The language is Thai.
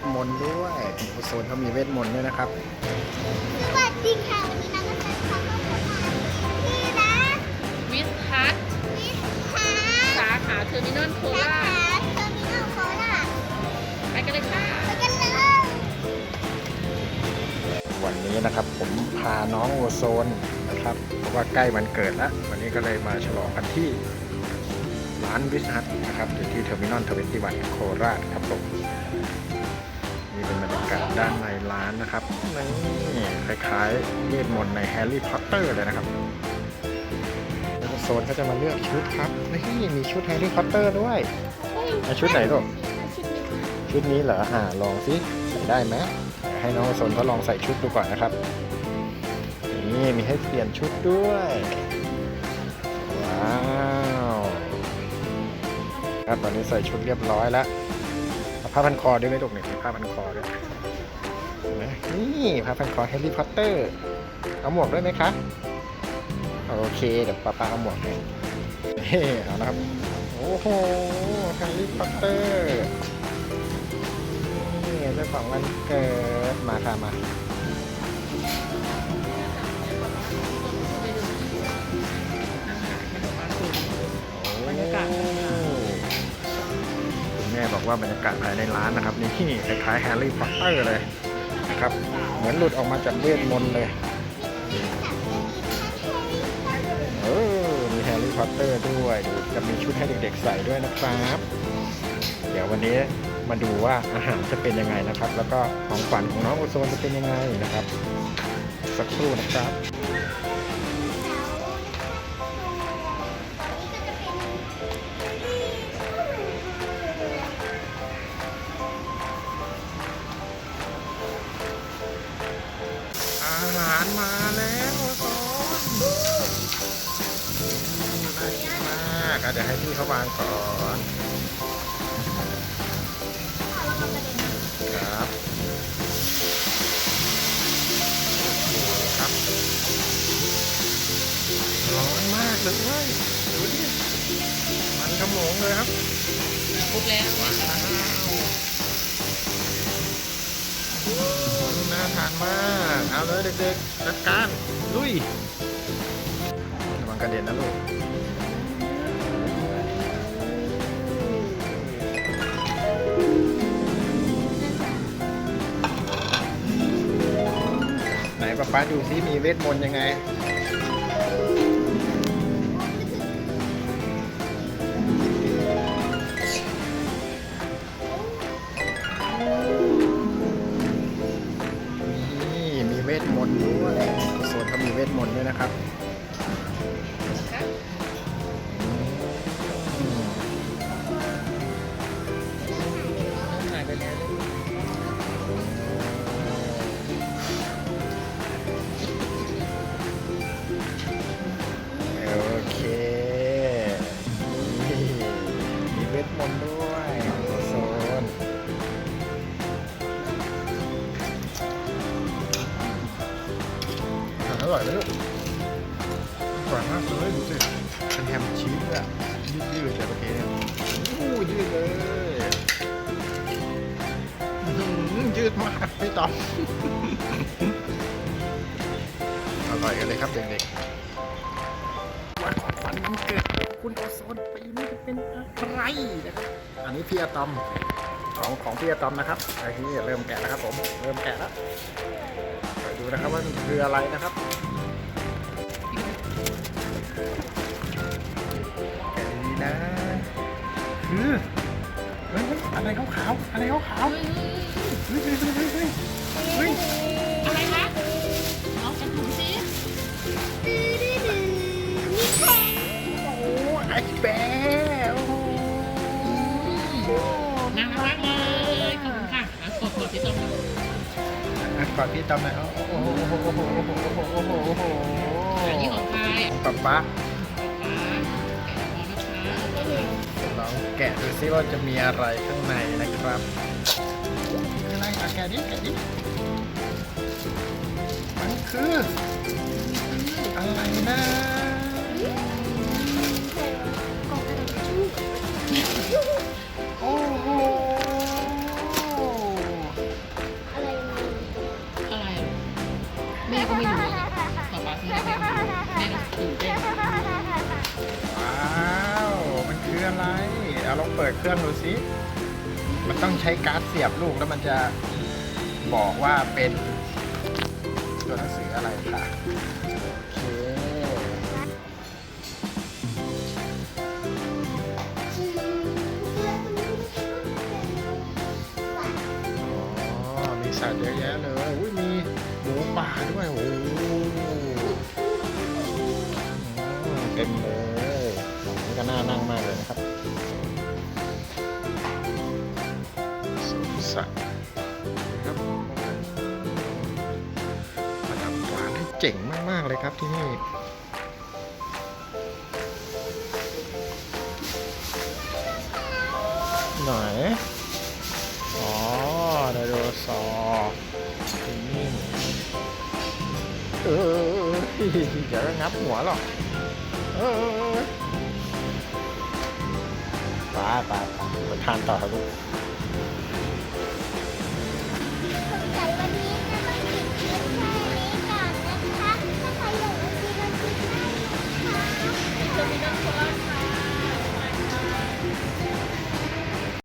ทมนต์ด้วยโอโซนเขามีเวทมนต์ด้วยนะครับ สวัสดีค่ะ วันนี้น้องก็จะทำข้าวผัดนี่นะวิสทัศน์วิสหาสาขาเทอร์มินอลโคสาราขาชเทอร์มินอลโคราชไปกันเลยค่ะไปกันเลย วันนี้นะครับผมพาน้องโอโซนนะครับเพราะว่าใกล้วันเกิดแล้ว วันนี้ก็เลยมาฉลองกันที่ร้านวิสฮัทนะครับอยู่ที่เทอร์มินอลทเวนตี้วันโคราชครับผมนี่เป็นบรรยากาศด้านในร้านนะครับนี่คล้ายๆเวทมนต์ในแฮร์รี่พอตเตอร์เลยนะครับโซนก็จะมาเลือกชุดครับนี่มีชุดแฮร์รี่พอตเตอร์ด้วยเอาชุดไหนลูกชุดนี้เหรออ่าลองสิใส่ได้ไหมให้น้องสนทดลองใส่ชุดดูก่อนนะครับ นี่มีให้เปลี่ยนชุดด้วย ว้าว ครับตอนนี้ใส่ชุดเรียบร้อยแล้ว ผ้าพันคอด้วยไหมลูกเนี่ยมีผ้าพันคอด้วยนะนี่ผ้าพันคอแฮร์รี่พอตเตอร์ เอาหมวกด้วยไหมคะ โอเค เดี๋ยวป้าป้าเอาหมวกให้เฮ้เอาละครับ โอ้โหแฮร์รี่พอตเตอร์นี่เจ้าของวันเกิดมาค่ะมา บอกว่าบรรยากาศภายในร้านนะครับนี่คล้ายๆแฮร์รี่พอตเตอร์เลยนะครับเหมือนหลุดออกมาจากเวทมนต์เลยเออมีแฮร์รี่พอตเตอร์ด้วยดูจะมีชุดให้เด็กๆใส่ด้วยนะครับ เดี๋ยววันนี้มาดูว่าอาหารจะเป็นยังไงนะครับ แล้วก็ของขวัญของน้องโอโซนจะเป็นยังไงนะครับ สักครู่นะครับ อะเดี๋ยวให้พี่เขาวางก่อนครับโอ้ครับร้อนมากเลยเว้ยดูดิมันกระหมงเลยครับครบแล้วว้าวน่าทานมากเอาเลยเด็กๆจัดการลุยระวังกระเด็นนะลูก ป๊าป๊าดูซิมีเวทมนต์ยังไง นี่มีเวทมนต์ด้วยโซนเขามีเวทมนต์ด้วยนะครับ รอร่อยไหมลูกอร่อยมากเลยดูสิเป็นแฮมชีสอะยืดยืดๆเลยเมื่อกี้เนี่ยโอ้ยืดเลยอื้อหือยืดมากพี่ต๋อมอร่อยกันเลยครับเด็กๆวันของขวัญวันเกิดคุณโอโซนปีนี้จะเป็นอะไรนะครับ อันนี้พี่อะตอมของของพี่อะตอมนะครับไอ้นี่เริ่มแกะแล้วครับผม เริ่มแกะแล้วไป ดูนะครับว่ามันคืออะไรนะครับแกะดีๆนะคือเฮ้ยเฮ้ยอะไรขาวๆอะไรขาวๆเฮ้ยเฮ้ยเฮ้ยเฮ้ยเฮ้ยเฮ้ยอะไรคะน้องจะถูสิมีแข็งโอ้ไอ้แบร์โอ้โห น่ารักมากเลยขอบคุณค่ะอะกดกดที่ตรงนี้อะ ก่อนพี่ตำหน่อยโอ้โหโอ้โหโอ้โหโอ้โหโอ้โหโอ้โหโอ้โหอันนี้ของใครอะป๊าป๊าแกะออกนะคะลองแกะดูซิว่าจะมีอะไรข้างในนะครับอะไรอะแกะดิแกะดิมันคืออะไรนะกล่องกระดาษ แม่ก็ไม่รู้ป๊าป๊าซื้อให้แม่แม่ตื่นเต้นว้าวมันคืออะไรเอาลองเปิดเครื่องดูสิมันต้องใช้การ์ดเสียบลูกแล้วมันจะบอกว่าเป็นตัวหนังสืออะไรค่ะโอเมีสัตว์เยอะแยะเลย ป่าด้วยโอ้โหอืมเต็มเลยนี่ก็น่านั่งมากเลยนะครับสวนสัตว์ครับประดับร้านได้เจ๋งมากๆเลยครับที่นี่ไหนอ๋อไดโนเสาร์นี่ เออเดี๋ยวก็งับหัวหรอกเออไปไปไปทานต่อครับ